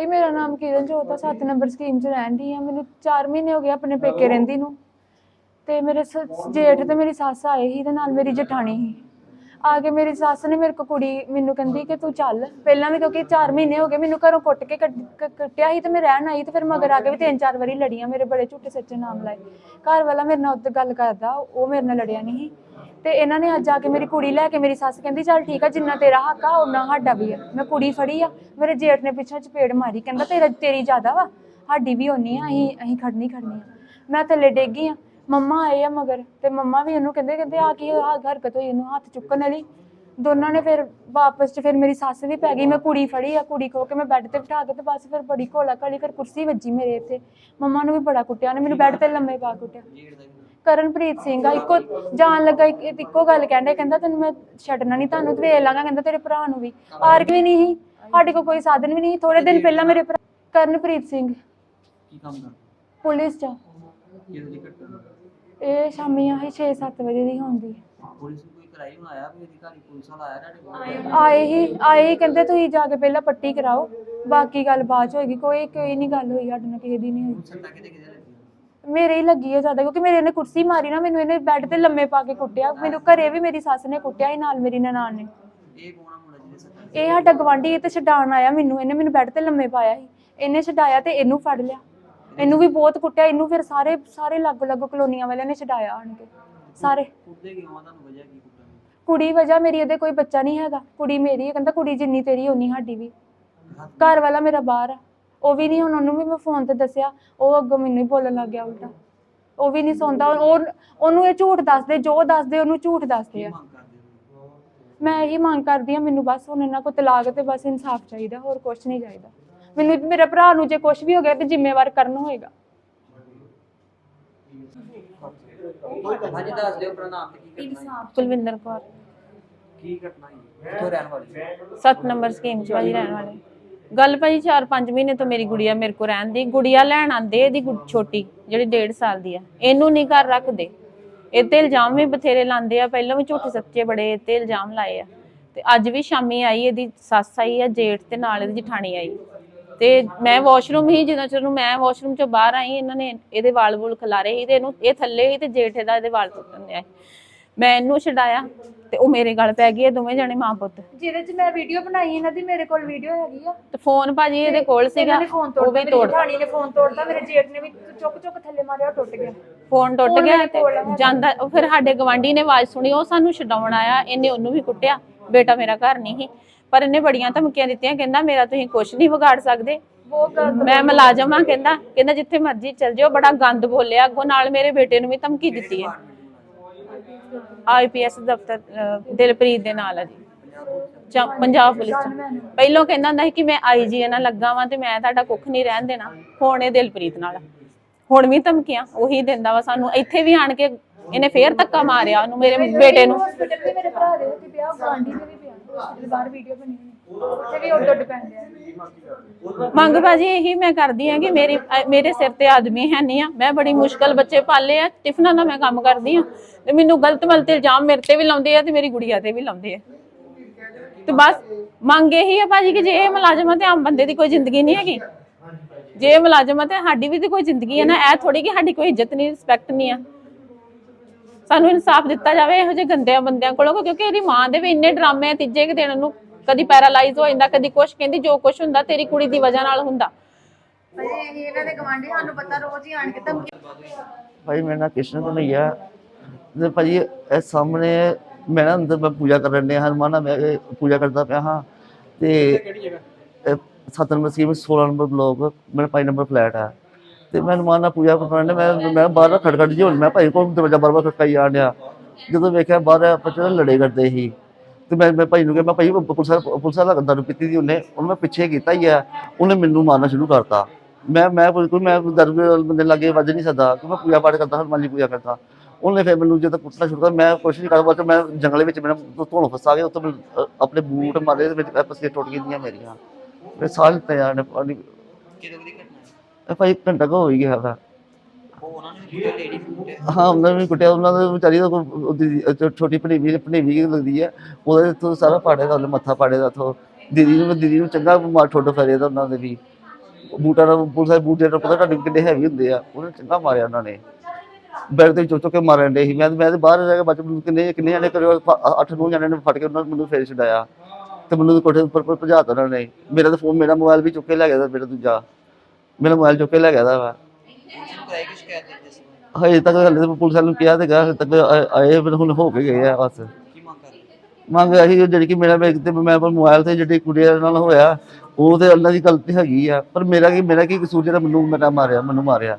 ਇਹ ਮੇਰਾ ਨਾਮ ਕਿਰਨ ਜੋਤ ਆ 7 ਨੰਬਰ ਸਕੀਮ 'ਚ ਰਹਿੰਦੀ ਆ। ਮੈਨੂੰ 4 ਮਹੀਨੇ ਹੋ ਗਏ ਆਪਣੇ ਪੇਕੇ ਰਹਿੰਦੀ ਨੂੰ। ਤੇ ਮੇਰੇ ਸ- ਜੇਠ ਤੇ ਮੇਰੀ ਸੱਸ ਆਏ ਸੀ ਤੇ ਨਾਲ ਮੇਰੀ ਜਠਾਣੀ ਸੀ। ਆ ਕੇ ਮੇਰੀ ਸੱਸ ਨੇ ਮੇਰੇ ਕੋ ਕੁੜੀ ਮੈਨੂੰ ਕਹਿੰਦੀ ਕਿ ਤੂੰ ਚੱਲ। ਪਹਿਲਾਂ ਵੀ ਕਿਉਂਕਿ 4 ਮਹੀਨੇ ਹੋ ਗਏ ਮੈਨੂੰ ਘਰੋਂ ਕੁੱਟ ਕੇ ਕੱਢ- ਕ- ਕੱਟਿਆ ਸੀ ਤੇ ਮੈਂ ਰਹਿਣ ਆਈ ਤੇ ਫਿਰ ਮਗਰ ਆ ਕੇ ਵੀ ਤਿੰਨ ਚਾਰ ਵਾਰੀ ਲੜੀਆਂ। ਮੇਰੇ ਬੜੇ ਝੂਠੇ ਸੱਚੇ ਨਾਮ ਲਾਏ। ਘਰ ਵਾਲਾ ਮੇਰੇ ਨਾਲ ਉੱਤੇ ਗੱਲ ਕਰਦਾ ਉਹ ਮੇਰੇ ਨਾਲ ਲੜਿਆ ਨਹੀਂ ਸੀ। ਤੇ ਇਹਨਾਂ ਨੇ ਅੱਜ ਆ ਕੇ ਮੇਰੀ ਕੁੜੀ ਲੈ ਕੇ ਮੇਰੀ ਸੱਸ ਕਹਿੰਦੀ, ਚੱਲ ਠੀਕ ਆ, ਜਿੰਨਾ ਤੇਰਾ ਹੱਕ ਆ ਉਹਨਾਂ ਸਾਡਾ ਵੀ ਆ। ਮੈਂ ਕੁੜੀ ਫੜੀ ਆ, ਮੇਰੇ ਜੇਠ ਨੇ ਪਿੱਛੋਂ ਚਪੇੜ ਮਾਰੀ, ਕਹਿੰਦਾ ਤੇਰਾ, ਤੇਰੀ ਜ਼ਿਆਦਾ ਵਾ, ਸਾਡੀ ਵੀ ਓਨੀ ਆ, ਅਸੀਂ ਅਸੀਂ ਖੜਨੀ ਖੜਨੀ ਆ। ਮੈਂ ਥੱਲੇ ਡੇਗੀ ਆ, ਮੰਮਾ ਆਏ ਆ ਮਗਰ, ਤੇ ਮੰਮਾ ਵੀ ਇਹਨੂੰ ਕਹਿੰਦੇ ਕਹਿੰਦੇ ਆ ਕੀ ਆ ਹਰਕਤ ਹੋਈ, ਇਹਨੂੰ ਹੱਥ ਚੁੱਕਣ ਵਾਲੀ। ਦੋਨਾਂ ਨੇ ਫਿਰ ਵਾਪਸ ਚ ਫਿਰ ਮੇਰੀ ਸੱਸ ਵੀ ਪੈ ਗਈ, ਮੈਂ ਕੁੜੀ ਫੜੀ ਆ, ਕੁੜੀ ਖੋ ਕੇ ਮੈਂ ਬੈੱਡ ਤੇ ਬਿਠਾ ਕੇ ਤੇ ਬਸ ਫਿਰ ਬੜੀ ਘੋਲਾ ਘਾਲੀ ਫਿਰ ਕੁਰਸੀ ਵੱਜੀ ਮੇਰੇ ਇੱਥੇ। ਮੰਮਾ ਨੂੰ ਵੀ ਬੜਾ ਕੁੱਟਿਆ ਨੇ ਮੈਨੂੰ ਬੈੱਡ ਤੇ ਲੰਮੇ ਪਾ ਕੁੱਟਿਆ। ਕਰਨਪ੍ਰੀਤ ਸਿੰਘ ਆ ਇੱਕੋ ਜਾਣ ਲੱਗਾ ਇੱਕ- ਇੱਕੋ ਗੱਲ ਕਹਿੰਦੇ ਕਹਿੰਦਾ ਤੈਨੂੰ ਮੈਂ ਛੱਡਣਾ ਨਹੀਂ ਤੁਹਾਨੂੰ ਤੇ ਵੇਖ ਲਾਂਗਾ ਕਹਿੰਦਾ ਤੇਰੇ ਭਰਾ ਨੂੰ ਵੀ। ਆਰਕ ਵੀ ਨਹੀਂ ਸੀ ਸਾਡੇ ਕੋਲ ਕੋਈ ਸਾਧਨ ਵੀ ਨਹੀਂ ਥੋੜੇ ਦਿਨ ਪਹਿਲਾਂ ਮੇਰੇ ਭਰਾ ਕਰਨਪ੍ਰੀਤ ਸਿੰਘ ਕੀ ਕੰਮ ਕਰਦਾ? ਪੁਲਿਸ ਚ। ਕਿਹਦੇ ਦੀ ਘਟਨਾ ਇਹ ਸ਼ਾਮੀ ਆਹੀ 6-7 ਵਜੇ ਦੀ ਹੁੰਦੀ ਹੈ ਪੁਲਿਸ ਨੂੰ ਕੋਈ ਕਰਾਈ ਹੁਣ ਆਇਆ ਵੀ ਅਧਿਕਾਰੀ ਪੁਲਿਸ ਵਾਲਾ ਆਇਆ ਤੁਹਾਡੇ ਕੋਲ? ਆਏ ਹੀ ਆਏ ਹੀ ਕਹਿੰਦੇ ਤੁਸੀਂ ਜਾ ਕੇ ਪਹਿਲਾਂ ਪੱਟੀ ਕਰਾਓ ਬਾਕੀ ਗੱਲ ਬਾਅਦ ਚ ਹੋਏਗੀ ਕੋਈ ਕੋਈ ਨਹੀਂ ਗੱਲ ਹੋਈ ਸਾਡੇ ਨਾਲ ਕਿਸੇ ਦੀ ਨਹੀਂ ਹੋਈ। ਹੁਣ ਸੱਟਾਂ ਕਿਤੇ ਕਿਤੇ ਲੱਗੀਆਂ ਮੇਰੇ ਹੀ ਲੱਗੀ ਹੈ ਜ਼ਿਆਦਾ ਕਿਉਂਕਿ ਮੇਰੇ ਇਹਨੇ ਕੁਰਸੀ ਮਾਰੀ ਨਾ ਮੈਨੂੰ ਇਹਨੇ ਬੈੱਡ ਤੇ ਲੰਮੇ ਪਾ ਕੇ ਕੁੱਟਿਆ। ਮੈਨੂੰ ਘਰੇ ਵੀ ਮੇਰੀ ਸੱਸ ਨੇ ਕੁੱਟਿਆ ਸੀ ਨਾਲ ਮੇਰੀ ਨਨਾਣ ਨੇ। ਇਹ ਕੌਣ ਮੁੰਡਾ ਜਿਹਦੇ ਸੱਟਾਂ ਇਹ ਸਾਡਾ ਗਵਾਂਢੀ ਇਹ ਤੇ ਛਡਾਣ ਆਇਆ ਮੈਨੂੰ। ਇਹਨੇ ਮੈਨੂੰ ਬੈੱਡ ਤੇ ਲੰਮੇ ਪਾਇਆ ਸੀ। ਇਹਨੇ ਛਡਾਇਆ ਤੇ ਇਹਨੂੰ ਫੜ ਲਿਆ। ਇਹਨੂੰ ਵੀ ਬਹੁਤ ਕੁੱਟਿਆ ਇਹਨੂੰ ਫਿਰ ਸਾਰੇ ਸਾਰੇ ਲੱਗ ਲੱਗ ਕਲੋਨੀਆਂ ਵਾਲਿਆਂ ਨੇ ਛਡਾਇਆ ਆਣ ਕੇ। ਸਾਰੇ। ਕੁੱਟਦੇ ਕਿਉਂ ਆ? ਤੁਹਾਨੂੰ ਵਜ੍ਹਾ ਕੀ ਕੁੱਟਣ ਦੀ? ਕੁੜੀ ਵਜ੍ਹਾ ਮੇਰੀ ਇਹਦੇ ਕੋਈ ਬੱਚਾ ਨਹੀਂ ਹੈਗਾ। ਕੁੜੀ ਮੇਰੀ ਹੈ ਕਹਿੰਦਾ ਕੁੜੀ ਜਿੰਨੀ ਤੇਰੀ ਓਨੀ ਸਾਡੀ ਵੀ। ਘਰ ਵਾਲਾ ਮੇਰਾ ਬਾਹਰ ਆ। ਉਹ ਵੀ ਨਹੀਂ ਹੁਣ ਉਹਨੂੰ ਵੀ ਮੈਂ ਫੋਨ ਤੇ ਦੱਸਿਆ ਉਹ ਅੱਗੋਂ ਮੈਨੂੰ ਹੀ ਬੋਲਣ ਲੱਗ ਗਿਆ ਉਲਟਾ। ਉਹ ਵੀ ਨਹੀਂ ਸੁਣਦਾ ਉਹ ਉਹਨੂੰ ਇਹ ਝੂਠ ਦੱਸਦੇ ਜੋ ਦੱਸਦੇ ਉਹਨੂੰ ਝੂਠ ਦੱਸਦੇ ਆ। ਹੋ ਮੈਂ ਇਹੀ ਮੰਗ ਕਰਦੀ ਆ ਮੈਨੂੰ ਬਸ ਹੁਣ ਇਹਨਾਂ ਕੋਲ ਤਲਾਕ ਤੇ ਬਸ ਇਨਸਾਫ ਚਾਹੀਦਾ ਹੋਰ ਕੁਝ ਨਹੀਂ ਚਾਹੀਦਾ। ਮੈਨੂੰ ਮੇਰੇ ਭਰਾ ਨੂੰ ਜੇ ਕੁਝ ਵੀ ਹੋ ਗਿਆ ਤੇ ਜ਼ਿੰਮੇਵਾਰ ਕਰਨ ਹੋਏਗਾ। ਹਾਂਜੀ ਦੱਸ ਦਿਓ ਕੀ ਕੁਲਵਿੰਦਰ ਕੌਰ। ਕੀ ਘਟਨਾ ਹੋਈ? ਕਿੱਥੋਂ ਰਹਿਣ ਵਾਲੀ 7 ਨੰਬਰ ਸਕੀਮ ਚ ਭਾਜੀ ਰਹਿਣ ਵਾਲੇ। ਗੱਲ ਭਾਜੀ 4-5 ਮਹੀਨੇ ਤੋਂ ਮੇਰੀ ਗੁੜੀਆ ਮੇਰੇ ਕੋਲ ਰਹਿਣ ਦੀ, ਗੁੜੀਆ ਲੈਣ ਆਂਦੇ ਇਹਦੀ ਗੁ- ਛੋਟੀ, ਜਿਹੜੀ 1.5 ਸਾਲ ਦੀ ਆ। ਇਹਨੂੰ ਨਹੀਂ ਘਰ ਰੱਖਦੇ। ਇਹ ਤੇ ਇਲਜ਼ਾਮ ਵੀ ਬਥੇਰੇ ਲਾਉਂਦੇ ਆ, ਪਹਿਲਾਂ ਵੀ ਝੂਠੇ ਸੱਚੇ ਬੜੇ ਇਹ ਤੇ ਇਲਜ਼ਾਮ ਲਾਏ ਆ। ਤੇ ਅੱਜ ਵੀ ਸ਼ਾਮੀ ਆਈ, ਇਹਦੀ ਸੱਸ ਆਈ ਆ ਜੇਠ ਤੇ ਨਾਲ ਇਹਦੀ ਜਠਾਣੀ ਆਈ। ਤੇ ਮੈਂ ਵਾਸ਼ਰੂਮ ਹੀ ਜਦੋਂ ਚਲੋ ਮੈਂ ਵਾਸ਼ਰੂਮ ਚੋਂ ਬਾਹਰ ਆਈ, ਇਹਨਾਂ ਨੇ ਇਹਦੇ ਵਾਲ ਵੂਲ ਖਿਲਾਰੇ ਸੀ ਤੇ ਇਹਨੂੰ ਇਹ ਥੱਲੇ ਹੀ ਤੇ ਜੇਠ ਦਾ ਇਹਦੇ ਵਾਲ ਟੁੱਟਣ ਡਿਆ ਸੀ। ਮੈਂ ਇਹਨੂੰ ਛਡਾਇਆ। ਤੇ ਉਹ ਮੇਰੇ ਗਲ ਪੈ ਗਈ ਇਹ ਦੋਵੇਂ ਜਣੇ ਮਾਂ ਪੁੱਤ। ਜਿਹਦੇ 'ਚ ਮੈਂ ਵੀਡੀਓ ਬਣਾਈ ਇਹਨਾਂ ਦੀ ਮੇਰੇ ਕੋਲ ਵੀਡੀਓ ਹੈਗੀ ਆ। ਤੇ ਫੋਨ ਭਾਜੀ ਇਹਦੇ ਕੋਲ ਸੀਗਾ ਇਹਨਾਂ ਨੇ ਫੋਨ ਉਹ ਤੋੜਤਾ ਵੀ ਮੇਰੀ ਤੋੜ ਜਠਾਣੀ ਨੇ ਫੋਨ ਤੋੜਤਾ ਮੇਰੇ ਜੇਠ ਨੇ ਵੀ ਚੁੱਕ ਚੁੱਕ ਥੱਲੇ ਮਾਰਿਆ ਉਹ ਟੁੱਟ ਗਿਆ। ਫੋਨ ਟੁੱਟ ਫੋਨ ਗਿਆ ਮੇਰੇ ਤੇ ਕੋਲ। ਜਾਂਦਾ ਉਹ ਫਿਰ ਸਾਡੇ ਗਵਾਂਢੀ ਨੇ ਆਵਾਜ਼ ਸੁਣੀ ਉਹ ਸਾਨੂੰ ਛਡਾਉਣ ਆਇਆ ਇਹਨੇ ਉਹਨੂੰ ਵੀ ਕੁੱਟਿਆ ਬੇਟਾ ਮੇਰਾ ਘਰ ਨਹੀਂ ਸੀ। ਪਰ ਇਹਨੇ ਬੜੀਆਂ ਧਮਕੀਆਂ ਦਿੱਤੀਆਂ ਕਹਿੰਦਾ ਮੇਰਾ ਤੁਸੀਂ ਕੁਝ ਨਹੀਂ ਵਿਗਾੜ ਸਕਦੇ। ਬਹੁਤ ਗਲਤ ਮੈਂ ਮੁਲਾਜ਼ਮ ਆ ਕਹਿੰਦਾ ਕਹਿੰਦਾ ਜਿੱਥੇ ਮਰਜ਼ੀ ਚਲ ਜਿਓ ਬੜਾ ਗੰਦ ਬੋਲਿਆ ਅੱਗੋਂ ਨਾਲ ਮੇਰੇ ਬੇਟੇ ਨੂੰ ਵੀ ਧਮਕੀ ਦਿੱਤੀ ਹੈ। ਆਈਪੀਐਸ ਦਫ਼ਤਰ ਦਿਲਪ੍ਰੀਤ ਦੇ ਨਾਲ ਆ ਜੀ। ਜਾਂ ਪੰਜਾਬ ਪੁਲਿਸ ਚ ਪਹਿਲੋਂ ਕਹਿੰਦਾ ਹੁੰਦਾ ਸੀ ਕਿ ਮੈਂ ਆਈਜੀ ਨਾਲ ਲੱਗਾ ਵਾਂ ਤੇ ਮੈਂ ਤੁਹਾਡਾ ਕੁੱਖ ਨਹੀਂ ਰਹਿਣ ਦੇਣਾ। ਹੁਣ ਇਹ ਦਿਲਪ੍ਰੀਤ ਨਾਲ ਆ। ਹੁਣ ਵੀ ਧਮਕੀਆਂ, ਉਹੀ ਦਿੰਦਾ ਵਾ ਸਾਨੂੰ। ਇੱਥੇ ਵੀ ਆਣ ਕੇ ਇਹਨੇ ਫੇਰ ਧੱਕਾ ਮਾਰਿਆ ਉਹਨੂੰ, ਮੇਰੇ ਬੇਟੇ ਨੂੰ। ਹਸਪੀਟਲ ਵੀ ਮੇਰੇ ਭਰਾ ਦੇ ਉੱਤੇ ਪਿਆ ਗਾਂਢੀ ਦੇ ਵੀ ਬਾਹਰ ਵੀਡੀਓ ਬਣੀ ਉੱਥੇ ਵੀ ਉੱਡ ਉੱਡ ਪੈਂਦੇ ਮੰਗ ਭਾਜੀ ਇਹੀ ਮੈਂ ਕਰਦੀ ਆ ਕਿ ਮੇਰੀ ਮੇਰੇ ਸਿਰ ਤੇ ਆਦਮੀ ਹੈ ਨਹੀਂ ਆ। ਮੈਂ ਬੜੀ ਮੁਸ਼ਕਲ ਬੱਚੇ ਪਾਲੇ ਆ। ਟਿਫਨਾਂ ਦਾ ਮੈਂ ਕੰਮ ਕਰਦੀ ਆ ਤੇ ਮੈਨੂੰ ਗਲਤ ਮਲਤ ਇਲਜ਼ਾਮ ਮੇਰੇ ਤੇ ਵੀ ਲਾਉਂਦੇ ਆ ਤੇ ਮੇਰੀ ਗੁੜੀਆ ਤੇ ਵੀ ਲਾਉਂਦੇ ਆ। ਤੇ ਬਸ ਮੰਗ ਇਹੀ ਆ ਭਾਜੀ ਕਿ ਜੇ ਇਹ ਮੁਲਾਜ਼ਮ ਤੇ ਆਮ ਬੰਦੇ ਦੀ ਕੋਈ ਜ਼ਿੰਦਗੀ ਨਹੀਂ ਹੈਗੀ। ਜੇ ਇਹ ਮੁਲਾਜ਼ਮ ਤੇ ਸਾਡੀ ਵੀ ਤੇ ਕੋਈ ਜ਼ਿੰਦਗੀ ਹੈ ਨਾ। ਇਹ ਥੋੜੀ ਕਿ ਸਾਡੀ ਕੋਈ ਇੱਜ਼ਤ ਨਹੀਂ ਰਿਸਪੈਕਟ ਨਹੀਂ ਆ। ਸਾਨੂੰ ਇਨਸਾਫ ਦਿੱਤਾ ਜਾਵੇ ਇਹੋ ਜਿਹੇ ਗੰਦਿਆਂ ਬੰਦਿਆਂ ਕੋਲੋਂ ਕਿਉਂਕਿ ਇਹਦੀ ਮਾਂ ਦੇ ਵੀ ਇੰਨੇ ਡਰਾਮੇ ਆ ਤੀਜੇ ਕੁ ਦਿਨ ਨੂੰ ਕਦੀ ਪੈਰਾਲਾਈਜ਼ ਹੋ ਜਾਂਦਾ ਕਦੀ ਕੁਛ ਕਹਿੰਦੀ ਜੋ ਕੁਛ ਹੁੰਦਾ ਤੇਰੀ ਕੁੜੀ ਦੀ ਵਜ੍ਹਾ ਨਾਲ ਹੁੰਦਾ। ਭਾਈ ਇਹਨਾਂ ਦੇ ਗਵਾਂਢੀ ਸਾਨੂੰ ਪਤਾ ਰੋਜ਼ ਹੀ ਆਣ ਕੇ ਧਮਕੀ ਭਾਈ ਮੇਰਾ ਨਾਮ ਕ੍ਰਿਸ਼ਨ ਕਨਈਆ ਤੇ ਭਾਜੀ ਇਹ ਸਾਹਮਣੇ ਮੈਂ ਨਾ ਅੰਦਰ ਮੈਂ ਪੂਜਾ ਕਰਨ ਡਿਆ ਹਨੂੰਮਾਨ ਮੈਂ ਇਹ ਪੂਜਾ ਕਰਦਾ ਪਿਆ ਹਾਂ। ਤੇ ਕਿਹੜੀ ਜਗ੍ਹਾ? ਇਹ ਸੱਤ ਨੰਬਰ ਸਕੀਮ 16 ਨੰਬਰ ਬਲੋਕ ਮੇਰਾ 5 ਨੰਬਰ ਫਲੈਟ ਹੈ ਤੇ ਮੈਂ ਹਨੂੰਮਾਨ ਨਾਲ ਪੂਜਾ ਕਰਨ ਡਿਆ ਮੈਂ ਮੈਂ ਬਾਹਰ ਖੜਖੜ ਜੀ ਹੁਣ, ਮੈਂ ਭਾਈ ਕੋਲ ਦਰਵਾਜ਼ਾ ਬਾਰ ਬਾਰ ਖੜਕਾਈ ਜਾਣ ਡਿਆ। ਜਦੋਂ ਵੇਖਿਆ ਬਾਹਰ ਆਪਸ ਲੜੇ ਕਰਦੇ ਸੀ। ਤੇ ਮੈਂ ਮੈਂ ਭਾਈ ਨੂੰ ਕਿਹਾ, ਮੈਂ ਭਾਈ ਪੁਲਿਸ ਵਾਲਾ- ਪੁਲਿਸ ਵਾਲਾ ਦਾਰੂ ਪੀਤੀ ਦੀ ਉਹਨੇ, ਉਹਨੂੰ ਮੈਂ ਪਿੱਛੇ ਕੀਤਾ ਹੀ ਆ। ਉਹਨੇ ਮੈਨੂੰ ਮਾਰਨਾ ਸ਼ੁਰੂ ਕਰਤਾ। ਮੈਂ ਮੈਂ ਕੋਈ ਮੈਂ ਦਾਰੂ ਬੰਦੇ ਲਾਗੇ ਵੱਜ ਨਹੀਂ ਸਕਦਾ ਕਿ ਮੈਂ ਪੂਜਾ ਪਾਠ ਕਰਦਾ, ਹਨੂੰਮਾਨ ਜੀ ਪੂਜਾ ਕਰਦਾ। ਉਹਨੇ ਫਿਰ ਮੈਨੂੰ ਜਦੋਂ ਕੁੱਟਣਾ ਸ਼ੁਰੂ ਕਰ ਮੈਂ ਕੋਸ਼ਿਸ਼ ਨਹੀਂ ਕਰਦਾ ਮੈਂ ਜੰਗਲੇ ਵਿੱਚ ਮੈਨੂੰ ਧੋਣ ਫਸਾ ਗਿਆ ਉੱਥੇ ਮੈਂ ਆਪਣੇ ਬੂਟ ਮਾਰੇ ਤੇ ਵਿੱਚ ਪਸੀਆਂ ਟੁੱਟ ਗਈਆਂ ਮੇਰੀਆਂ। ਮੇਰੇ ਸਾਹ ਲਿੱਤੇ ਜਾਣ ਪਾਣੀ ਕਿਹਦੇ ਦੀ ਇਹ ਭਾਈ ਘੰਟਾ ਕੁ ਹੋ ਹੀ ਗਿਆ ਵਾ। ਉਹ ਉਹਨਾਂ ਨੇ ਵੀ ਕੁੱਟਿਆ ਲੇਡੀ ਨੂੰ ਕੁੱਟਿਆ। ਹਾਂ ਉਹਨਾਂ ਨੇ ਵੀ ਕੁੱਟਿਆ ਉਹਨਾਂ ਦੇ ਵਿਚਾਰੀ ਦਾ ਕੋਈ ਉਹਦੀ ਛੋ- ਛੋਟੀ ਭਣੇਵੀ ਭਣੇਵੀ ਲੱਗਦੀ ਹੈ ਉਹਦੇ ਤੋਂ ਸਾਰਾ ਪਾੜੇ ਦਾ ਉਹਨੇ ਮੱਥਾ ਪਾੜੇ ਦਾ ਤੋਂ ਦੀਦੀ ਨੂੰ ਦੀਦੀ ਨੂੰ ਚੰਗਾ ਮਾਰ ਠੋਡ ਫਰੇ ਦਾ ਉਹਨਾਂ ਦੇ ਵੀ। ਬੂਟਾਂ ਦਾ ਪੁਲਿਸ ਦੇ ਬੂਟੇ ਦਾ ਪਤਾ ਤੁਹਾਡੇ ਕਿੰਨੇ ਹੈਵੀ ਹੁੰਦੇ ਆ ਉਹਨੇ ਚੰਗਾ ਮਾਰਿਆ ਉਹਨਾਂ ਨੇ। ਬੈਗ ਤੇ ਚੁੱਕ ਚੁੱਕ ਕੇ ਮਾਰਨ ਦੇ ਸੀ। ਮੈਂ ਮੈਂ ਤੇ ਬਾਹਰ ਰਹਿ ਕੇ ਬੱਚ ਕਿੰਨੇ ਕਿੰਨੇ ਜਾਣੇ ਕਰਿਓ ਅੱਠ ਨੌ ਜਾਣੇ ਨੇ ਫੜ ਕੇ ਉਹਨਾਂ ਨੇ ਮੈਨੂੰ ਫੇਰ ਛਡਾਇਆ। ਤੇ ਮੈਨੂੰ ਕੋਠੇ ਉੱਪਰ ਉੱਪਰ ਭਜਾਤਾ ਉਹਨਾਂ ਨੇ। ਮੇਰਾ ਤਾਂ ਫੋਨ ਮੇਰਾ ਮੋਬਾਈਲ ਵੀ ਚੁੱਕ ਕੇ ਲੈ ਗਿਆ ਤਾ ਮੇਰਾ ਦੂਜਾ। ਮੇਰਾ ਮੋਬਾਈਲ ਚੁੱਕ ਕੇ ਲੈ ਗਿਆ ਦਾ ਵਾ। ਕਰਾਈ ਕਿ ਸ਼ਿਕਾਇਤ ਦੇ ਜਿਸ ਹਜੇ ਤੱਕ ਹਲੇ ਤਾਂ ਪੁਲਿਸ ਵਾਲਿਆਂ ਨੂੰ ਕਿਹਾ ਤੇ ਹਜੇ ਤੱਕ ਆਏ- ਆਏ ਫਿਰ ਹੁਣ ਹੋ ਕੇ ਗਏ ਆ ਬਸ। ਕੀ ਮੰਗ ਕਰ ਰਹੇ ਮੰਗ ਇਹੀ ਜਿਹੜੀ ਕਿ ਮੇਰਾ ਮੇਰੇ ਤੇ ਮੈਂ ਪਰ ਮੋਬਾਈਲ ਤੇ ਜਿਹੜੀ ਕੁੜੀਆਂ ਨਾਲ ਹੋਇਆ, ਉਹ ਤੇ ਉਹਨਾਂ ਦੀ ਗਲਤੀ ਹੈਗੀ ਆ। ਪਰ ਮੇਰਾ ਕੀ ਮੇਰਾ ਕੀ ਕਸੂਰ ਜਿਹੜਾ ਮੈਨੂੰ ਮੇਰਾ ਮਾਰਿਆ, ਮੈਨੂੰ ਮਾਰਿਆ।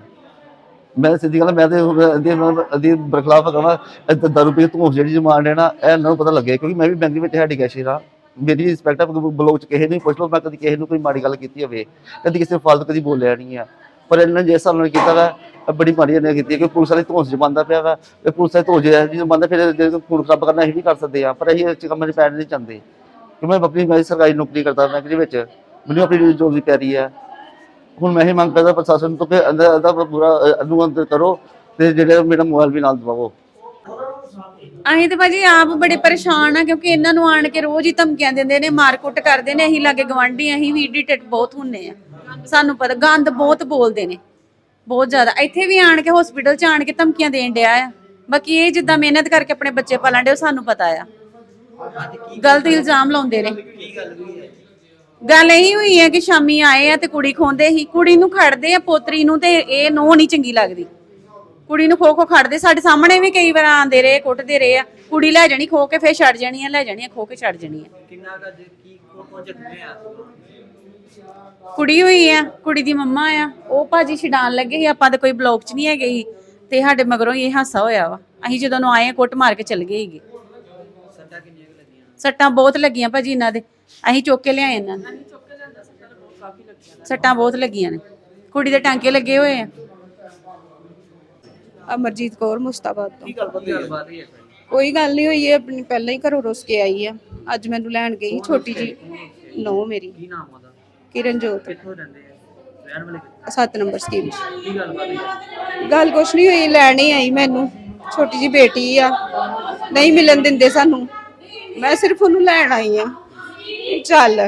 ਮੈਂ ਸਿੱਧੀ ਗੱਲ ਮੈਂ ਤੇ ਹੁਣ ਇਹਦੀ ਇਹਦੀ ਬਰਖਲਾਫ ਕਰਾਂ ਇਹ ਦਾਰੂ ਪੀ ਕੇ ਤੂੰ ਜਿਹੜੀ ਜਮਾਨ ਲੈਣਾ ਇਹ ਇਹਨਾਂ ਨੂੰ ਪਤਾ ਲੱਗੇ ਕਿਉਂਕਿ ਮੈਂ ਵੀ ਬੈਂਕ ਦੇ ਵਿੱਚ ਹੈਡੀ ਕੈਸ਼ੀਅਰ ਆ ਮੇਰੀ ਰਿਸਪੈਕਟ ਆ ਬਲੌਗ ਚ ਕਿਸੇ ਨੂੰ ਵੀ ਪੁੱਛ ਲਓ ਮੈਂ ਕਦੀ ਕਿਸੇ ਨੂੰ ਕੋਈ ਮਾੜੀ ਗੱਲ ਕੀਤੀ ਹੋਵੇ ਕਦੀ ਕਿਸੇ ਨੂੰ ਫਾਲਤੂ ਕਦੀ ਬੋਲਿਆ ਨਹੀਂ ਆ। ਪਰ ਇਹਨਾਂ ਨੇ ਜਿਸ ਹਿਸਾਬ ਨਾਲ ਕੀਤਾ ਵਾ ਬੜੀ ਮਾੜੀ ਨੇ ਕੀਤੀ ਕਿ ਪੁਲਿਸ ਵਾਲੇ ਧੌਂਸ ਚ ਬੰਦਾ ਪਿਆ ਵਾ ਇਹ ਪੁਲਿਸ ਵਾਲੇ ਧੌਂਸ ਜੇ ਫਿਰ ਜੇ ਖੂਨ ਖਰਾਬ ਕਰਨਾ ਅਸੀਂ ਵੀ ਕਰ ਸਕਦੇ ਆ ਪਰ ਅਸੀਂ ਇਸ ਕੰਮ 'ਚ ਪੈਰ ਨਹੀਂ ਚਾਹੁੰਦੇ। ਕਿ ਮੈਂ ਆਪਣੀ ਮੈਂ ਸਰਕਾਰੀ ਨੌਕਰੀ ਕਰਦਾ ਬੈਂਕ ਦੇ ਵਿੱਚ ਮੈਨੂੰ ਆਪਣੀ ਜੋਬ ਦੀ ਪਿਆਰੀ ਆ। ਹੁਣ ਮੈਂ ਇਹ ਮੰਗ ਕਰਦਾ ਪ੍ਰਸ਼ਾਸਨ ਤੋਂ ਕਿ ਅੰਦਰ ਇਹਦਾ ਪੂਰਾ ਅਹ, ਕਰੋ ਤੇ ਜਿਹੜਾ ਮੇਰਾ ਮੋਬਾਈਲ ਵੀ ਨਾਲ ਦਵਾਓ ਅਸੀਂ ਤੇ ਭਾਜੀ ਆਪ ਬੜੇ ਪਰੇਸ਼ਾਨ ਆ, ਕਿਉਂਕਿ ਇਹਨਾਂ ਨੂੰ ਆਣ ਕੇ ਰੋਜ਼ ਹੀ ਧਮਕੀਆਂ ਦਿੰਦੇ ਨੇ, ਮਾਰਕੁੱਟ ਕਰਦੇ ਨੇ, ਅਸੀਂ ਲਾਗੇ ਗਵਾਂਢੀ ਅਸੀਂ ਵੀ ਇਡੀਟੇਟ ਬਹੁਤ ਹੁੰਨੇ ਆ। ਸਾਨੂੰ ਪਤਾ, ਗੰਦ ਬਹੁਤ ਬੋਲਦੇ ਨੇ, ਬਹੁਤ ਜ਼ਿਆਦਾ। ਇੱਥੇ ਵੀ ਆਣ ਕੇ ਹਸਪੀਟਲ 'ਚ ਆਣ ਕੇ ਧਮਕੀਆਂ ਦੇਣ ਡਿਆ ਆ। ਬਾਕੀ ਇਹ ਜਿੱਦਾਂ ਮਿਹਨਤ ਕਰਕੇ ਆਪਣੇ ਬੱਚੇ ਪਾਲਣ ਡੇ ਉਹ ਸਾਨੂੰ ਪਤਾ ਆ। ਗਲਤ ਇਲਜ਼ਾਮ ਲਾਉਂਦੇ ਨੇ। ਗੱਲ ਇਹੀ ਹੋਈ ਹੈ ਕਿ ਸ਼ਾਮੀ ਆਏ ਆ ਤੇ ਕੁੜੀ ਖੋਂਦੇ ਸੀ, ਕੁੜੀ ਨੂੰ ਖੜਦੇ ਆ, ਪੋਤਰੀ ਨੂੰ ਤੇ ਇਹ ਨੋ ਨਹੀਂ ਚੰਗੀ ਲੱਗਦੀ। ਕੁੜੀ ਨੂੰ ਖੋ ਖੋ ਖੜਦੇ ਸਾਡੇ ਸਾਹਮਣੇ ਵੀ ਕਈ ਵਾਰ ਆਂਦੇ ਰਹੇ ਕੁੱਟਦੇ ਰਹੇ ਆ। ਕੁੜੀ ਲੈ ਜਾਣੀ ਖੋ ਕੇ ਫੇਰ ਛੱਡ ਜਾਣੀ ਆ ਲੈ ਜਾਣੀ ਆ ਖੋ ਕੇ ਛੱਡ ਜਾਣੀ ਆ। ਕਿੰਨਾ ਕਾ ਕੀ ਕੋ ਕੋ ਜਖਮੇ ਆ? ਕੁੜੀ ਹੋਈ ਆ ਕੁੜੀ ਦੀ ਮੰਮਾ ਆ। ਉਹ ਭਾਜੀ ਛਡਾਣ ਲੱਗੇ ਸੀ ਆਪਾਂ ਤੇ ਕੋਈ ਬਲੌਕ 'ਚ ਨਹੀਂ ਹੈਗੇ ਸੀ। ਤੇ ਸਾਡੇ ਮਗਰੋਂ ਹੀ ਇਹ ਹਾਸਾ ਹੋਇਆ ਵਾ। ਅਸੀਂ ਜਦੋਂ ਨੂੰ ਆਏ ਆ ਕੁੱਟ ਮਾਰ ਕੇ ਚੱਲ ਗਏ ਸੀਗੇ। ਸੱਟਾਂ ਕਿੰਨੀਆਂ ਕੁ ਲੱਗੀਆਂ? ਸੱਟਾਂ ਬਹੁਤ ਲੱਗੀਆਂ ਭਾਜੀ ਇਹਨਾਂ ਦੇ। ਅਸੀਂ ਚੁੱਕ ਕੇ ਲਿਆਏ ਇਹਨਾਂ ਨੂੰ। ਸੱਟਾਂ ਬਹੁਤ ਲੱਗੀਆਂ ਨੇ। ਕੁੜੀ ਦੇ ਟਾਂਕੇ ਲੱਗੇ ਹੋਏ ਆ। ਅਮਰਜੀਤ ਕੌਰ ਮੁਸਤਾਬਾਦ ਤੋਂ। ਕੀ ਗੱਲਬਾਤ ਹੋਈ? ਹੈ ਕੋਈ? ਗੱਲ ਨਹੀਂ ਹੋਈ ਹੈ ਆਪਣੀ ਪਹਿਲਾਂ ਹੀ ਘਰੋਂ ਰੁੱਸ ਕੇ ਆਈ ਆ। ਅੱਜ ਮੈਨੂੰ ਲੈਣ ਗਈ ਛੋਟੀ ਜੀ ਨੋ ਮੇਰੀ। ਕੀ ਨਾਮ ਉਹਦਾ? ਕਿਰਨਜੋਤ। ਕਿੱਥੋਂ ਰਹਿੰਦੇ ਆ? ਰਹਿਣ ਵਾਲੇ ਕਿੱਥੋਂ? 7 ਨੰਬਰ ਸਕੀਮ 'ਚ। ਕੀ ਗੱਲਬਾਤ ਹੋਈ? ਹੈ ਗੱਲ ਕੁਛ ਨਹੀਂ ਹੋਈ ਲੈਣ ਹੀ ਆਈ ਮੈਨੂੰ। ਛੋਟੀ ਜੀ ਬੇਟੀ ਆ। ਨਹੀਂ ਮਿਲਣ ਦਿੰਦੇ ਸਾਨੂੰ। ਮੈਂ ਸਿਰਫ ਉਹਨੂੰ ਲੈਣ ਆਈ ਆ। ਚੱਲ।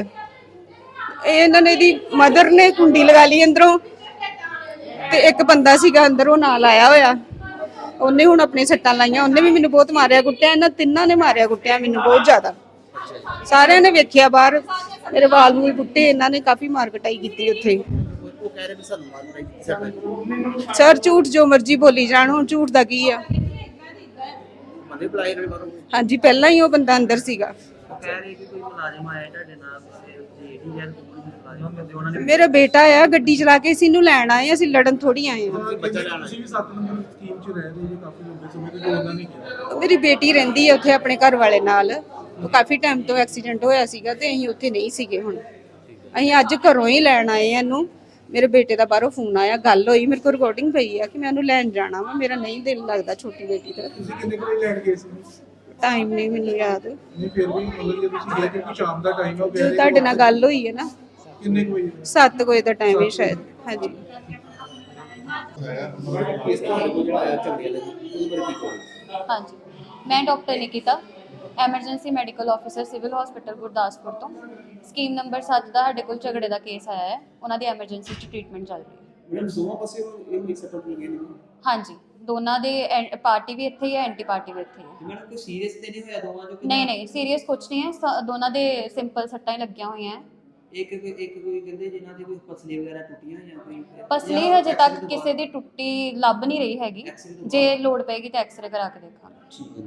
ਇਹ ਇਹਨਾਂ ਨੇ ਦੀ ਮਦਰ ਨੇ ਕੁੰਡੀ ਲਗਾ ਲਈ ਅੰਦਰੋਂ। ਤੇ ਇੱਕ ਬੰਦਾ ਸੀਗਾ ਅੰਦਰ ਉਹ ਨਾਲ ਆਇਆ ਹੋਇਆ। ਉਹਨੇ ਹੁਣ ਆਪਣੇ ਸੱਟਾਂ ਲਾਈਆਂ, ਉਹਨੇ ਵੀ ਮੈਨੂੰ ਬਹੁਤ ਮਾਰਿਆ ਕੁੱਟਿਆ, ਇਹਨਾਂ ਤਿੰਨਾਂ ਨੇ ਮਾਰਿਆ ਕੁੱਟਿਆ ਮੈਨੂੰ ਬਹੁਤ ਜ਼ਿਆਦਾ। ਸਾਰਿਆਂ ਨੇ ਵੇਖਿਆ ਬਾਹਰ, ਮੇਰੇ ਵਾਲ ਵੂਲ ਕੁੱਟੇ ਇਹਨਾਂ ਨੇ ਕਾਫੀ ਮਾਰ ਕਟਾਈ ਕੀਤੀ ਉੱਥੇ। ਉਹ ਕਹਿ ਰਹੇ ਵੀ ਸਾਨੂੰ ਮਾਰ ਰਹੀ ਸੱਟਾਂ ਸਰ ਝੂਠ ਜੋ ਮਰਜ਼ੀ ਬੋਲੀ ਜਾਣ, ਹੁਣ ਝੂਠ ਦਾ ਕੀ ਆ? ਹਾਂਜੀ, ਪਹਿਲਾਂ ਹੀ ਉਹ ਬੰਦਾ ਅੰਦਰ ਸੀਗਾ। ਕਹਿ ਰਹੇ ਕਿ ਕੋਈ ਮੁਲਾਜ਼ਮ ਆਇਆ ਤੁਹਾਡੇ ਨਾਲ ਤੇ ਜੀ ਮੁਲਾਜ਼ਮ ਕਹਿੰਦੇ ਉਹਨਾਂ ਨੇ ਮੇਰਾ ਬੇਟਾ ਆ ਗੱਡੀ ਚਲਾ ਕੇ ਅਸੀਂ ਇਹਨੂੰ ਲੈਣ ਆਏ ਅਸੀਂ ਲੜਨ ਥੋੜੀ ਆਏ ਆ। ਬੱਚਾ ਲੈਣਾ ਤੁਸੀਂ ਵੀ 7 ਨੰਬਰ ਸਕੀਮ 'ਚ ਰਹਿ ਰਹੇ ਜੀ ਕਾਫੀ ਲੰਬੇ ਸਮੇਂ ਤੋਂ ਜੋ ਉਹਨਾਂ ਨੇ ਕਿਹਾ। ਮੇਰੀ ਬੇਟੀ ਰਹਿੰਦੀ ਹੈ ਉੱਥੇ ਆਪਣੇ ਘਰ ਵਾਲੇ ਨਾਲ। ਉਹ ਕਾਫੀ ਟਾਈਮ ਤੋਂ ਐਕਸੀਡੈਂਟ ਹੋਇਆ ਸੀਗਾ ਤੇ ਅਸੀਂ ਉੱਥੇ ਨਹੀਂ ਸੀਗੇ ਹੁਣ। ਅਸੀਂ ਅੱਜ ਘਰੋਂ ਹੀ ਲੈਣ ਆਏ ਆ ਇਹਨੂੰ। ਮੇਰੇ ਬੇਟੇ ਦਾ ਬਾਹਰੋਂ ਫੋਨ ਆਇਆ ਗੱਲ ਹੋਈ ਮੇਰੇ ਕੋਲ ਰਿਕਾਰਡਿੰਗ ਪਈ ਆ ਕਿ ਮੈਂ ਉਹਨੂੰ ਲੈਣ ਜਾਣਾ ਵਾ ਮੇਰਾ ਨਹੀਂ ਦਿਲ ਲੱਗਦਾ ਛੋਟੀ ਬੇਟੀ ਦਾ। ਤੁਸੀਂ ਕਿੰਨੇ ਕੁ ਵਜੇ ਲੈਣ ਗਏ ਸੀ? ਟਾਈਮ ਨਹੀਂ ਮੈਨੂੰ ਯਾਦ। ਨਹੀਂ ਫਿਰ ਵੀ ਮਤਲਬ ਜੇ ਤੁਸੀਂ ਗਏ ਕਿਉਂਕਿ ਸ਼ਾਮ ਦਾ ਟਾਈਮ ਹੋ ਗਿਆ ਤੁਹਾਡੇ ਨਾਲ ਗੱਲ ਹੋਈ ਹੈ ਨਾ ਕਿੰਨੇ ਕੁ ਵਜੇ 7 ਵਜੇ ਦਾ ਟਾਈਮ ਹੈ ਸ਼ਾਇਦ ਹਾਂਜੀ। ਕਿਸ ਤਰ੍ਹਾਂ ਦਾ ਜਿਹੜਾ ਆਇਆ ਝਗੜੇ ਦਾ? ਉਹਦੇ ਬਾਰੇ ਕੀ ਕਹੋਗੇ? ਹਾਂਜੀ। ਮੈਂ doctor Nikita emergency medical officer civil hospital Gurdaspur ਤੋਂ। ਸਕੀਮ ਨੰਬਰ 7 ਦਾ ਸਾਡੇ ਕੋਲ ਝਗੜੇ ਦਾ ਕੇਸ ਆਇਆ ਹੈ। ਉਹਨਾਂ ਦੀ ਐਮਰਜੈਂਸੀ ਚ ਟ੍ਰੀਟਮੈਂਟ ਚੱਲ ਰਹੀ ਹੈ। ਮੈਡਮ ਦੋਵਾਂ ਪਾਸੇ ਇਹ ਮਿਕਸ ਅਪ ਲੱਗੇ ਨੇ। ਹਾਂਜੀ। ਦੋਨਾਂ ਦੇ ਪਾਰਟੀ ਵੀ ਇੱਥੇ ਹੀ ਹੈ ਐਂਟੀ ਪਾਰਟੀ ਵੀ ਇੱਥੇ ਹੀ ਹੈ। ਮੈਡਮ ਕੋਈ ਸੀਰੀਅਸ ਤੇ ਨਹੀਂ ਹੋਇਆ ਦੋਵਾਂ ਜੋ ਨਹੀਂ ਨਹੀਂ ਸੀਰੀਅਸ ਕੁਝ ਨਹੀਂ ਹੈ। ਸ- ਦੋਨਾਂ ਦੇ ਸਿੰਪਲ ਸੱਟਾਂ ਹੀ ਲੱਗੀਆਂ ਹੋਈਆਂ ਹੈ। ਇੱਕ ਇੱਕ ਕੋਈ ਕਹਿੰਦੇ ਜਿਨ੍ਹਾਂ ਦੀ ਕੋਈ ਪਸਲੀ ਵਗੈਰਾ ਟੁੱਟੀਆਂ ਜਾਂ ਕੋਈ ਪਸਲੀ ਹਜੇ ਤੱਕ ਕਿਸੇ ਦੀ ਟੁੱਟੀ ਲੱਭ ਨਹੀਂ ਰਹੀ ਹੈਗੀ। ਜੇ ਲੋੜ ਪਏਗੀ ਤਾਂ ਐਕਸਰੇ ਕਰਾ ਕੇ ਦੇਖਾਂਗੇ। ਠੀਕ ਹੈ